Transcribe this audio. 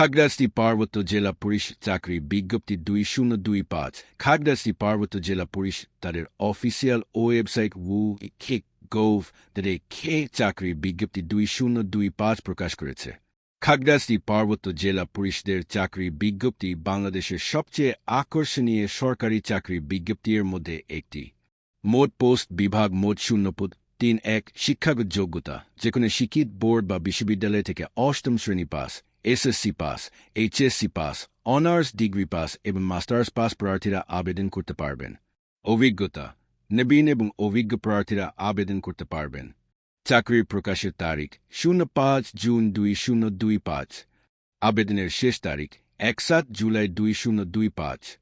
খাগড়াছড়ি পার্বত্য জেলা পরিষদ চাকরি বিজ্ঞপ্তি দুই শূন্য দুই পাঁচ খাগড়াছড়ি পার্বত্য জেলা পরিষদ তাদের অফিসিয়াল ওয়েবসাইট উ খেক গভ তাদের খে চাকরি বিজ্ঞপ্তি দুই শূন্য দুই পাঁচ প্রকাশ করেছে খাগড়াছড়ি পার্বত্য জেলা পুলিশদের চাকরি বিজ্ঞপ্তি বাংলাদেশের সবচেয়ে আকর্ষণীয় সরকারি চাকরি বিজ্ঞপ্তির মধ্যে একটি মোট পোস্ট বিভাগ মোট শূন্যপদ তিন এক শিক্ষাগত যোগ্যতা যেকোনো শিক্ষিত বোর্ড বা বিশ্ববিদ্যালয় থেকে অষ্টম শ্রেণি pass, SSC pass, HSC pass, honours degree pass এবং মাস্টার্স পাস প্রার্থীরা আবেদন করতে পারবেন। অভিজ্ঞতা, নবীন এবং অভিজ্ঞ প্রার্থীরা আবেদন করতে পারবেন। চাকরির প্রকাশের তারিখ, শূন্য পাঁচ জুন দুই শূন্য দুই পাঁচ। আবেদনের শেষ তারিখ, এক সাত জুলাই দুই শূন্য দুই পাঁচ।